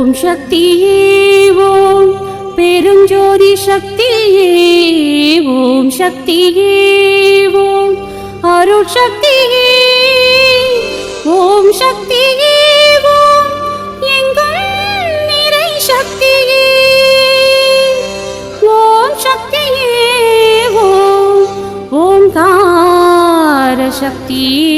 ஓம் சக்தியே ஓம் பெருஞ்சோதி சக்தியே ஓம் சக்தியே ஓம் அருள் சக்தியே ஓம் சக்தியே ஓம் எங்கள் நிறை சக்தியே ஓம் சக்தியே ஓம் ஓம்கார சக்தியே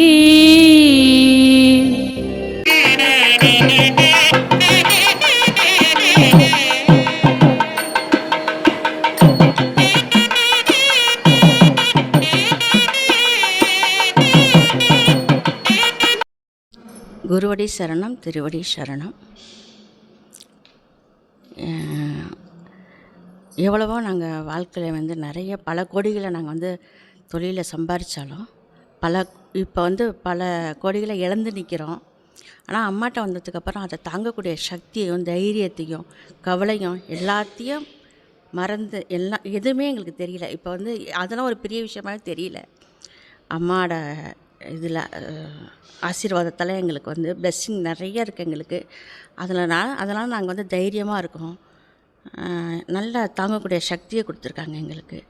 குருவடி சரணம் திருவடி சரணம். எவ்வளவோ நாங்கள் வாழ்க்கையில் வந்து நிறைய பல கோடிகளை நாங்கள் வந்து தொழிலில் சம்பாதிச்சாலும் பல இப்போ வந்து பல கோடிகளை இழந்து நிற்கிறோம் ஆனால் அம்மாட்ட வந்ததுக்கப்புறம் அதை தாங்கக்கூடிய சக்தியையும் தைரியத்தையும் கவலையும் எல்லாத்தையும் மறந்து எல்லாம் எதுவுமே எங்களுக்கு தெரியல. இப்போ வந்து அதெல்லாம் ஒரு பெரிய விஷயமாவே தெரியல. அம்மாவோட இதில் ஆசீர்வாதத்தால் எங்களுக்கு வந்து பிளெஸ்ஸிங் நிறைய இருக்குது எங்களுக்கு. அதில் நான் அதெல்லாம் நாங்கள் வந்து தைரியமாக இருக்கோம். நல்லா தாங்கக்கூடிய சக்தியை கொடுத்துருக்காங்க எங்களுக்கு.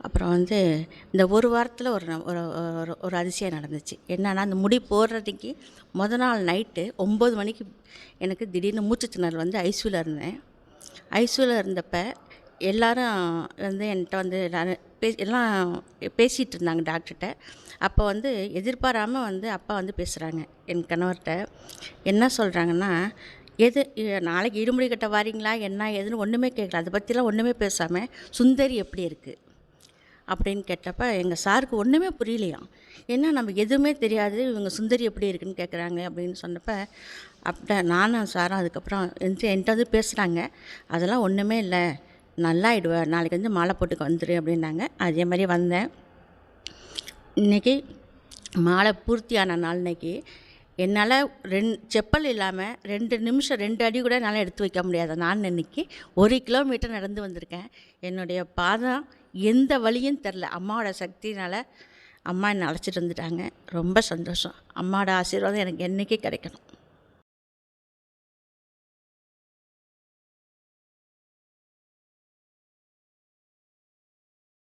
அப்புறம் வந்து இந்த ஒரு வாரத்தில் ஒரு ஒரு ஒரு- ஒரு அதிசயம் நடந்துச்சு. என்னென்னா அந்த முடி போடுறதுக்கு முத நாள் நைட்டு ஒம்பது மணிக்கு எனக்கு திடீர்னு மூச்சு திணறல் வந்து ஐசியூவில் இருந்தேன். ஐசியூவில் இருந்தப்போ எல்லாரும் வந்து என்கிட்ட வந்து நான் பே எல்லாம் பேசிகிட்டு இருந்தாங்க டாக்டர்கிட்ட. அப்போ வந்து எதிர்பாராமல் வந்து அப்பா வந்து பேசுகிறாங்க என் கணவர்கிட்ட. என்ன சொல்கிறாங்கன்னா எது நாளைக்கு இருமுடி கட்ட வாரீங்களா? என்ன ஏதுன்னு ஒன்றுமே கேட்கல அதை பற்றிலாம் ஒன்றுமே பேசாமல் சுந்தரி எப்படி இருக்குது அப்படின்னு கேட்டப்ப எங்கள் சாருக்கு ஒன்றுமே புரியலையாம். ஏன்னா நம்ம எதுவுமே தெரியாது. இவங்க சுந்தரி எப்படி இருக்குன்னு கேட்குறாங்க அப்படின்னு சொன்னப்போ அப்படி நானும் சாரும் அதுக்கப்புறம் என்கிட்ட என்கிட்ட வந்து பேசுகிறாங்க அதெல்லாம் ஒன்றுமே இல்லை. நல்லா நாளைக்கு வந்து மாலை போட்டுக்கு வந்துடு அப்படின்னாங்க. அதே மாதிரி வந்தேன். இன்றைக்கி மாலை பூர்த்தியான நாள் இன்றைக்கி என்னால் ரெண் செப்பல் இல்லாமல் ரெண்டு நிமிஷம் ரெண்டு அடி கூட என்னால் எடுத்து வைக்க முடியாது. நான் இன்னைக்கு ஒரு கிலோமீட்டர் நடந்து வந்திருக்கேன். என்னுடைய பாதம் எந்த வழியும் தெரில அம்மாவோட சக்தினால் அம்மா என்னை அழைச்சிட்டு வந்துட்டாங்க. ரொம்ப சந்தோஷம். அம்மாவோட ஆசீர்வாதம் எனக்கு என்றைக்கே கிடைக்கணும்.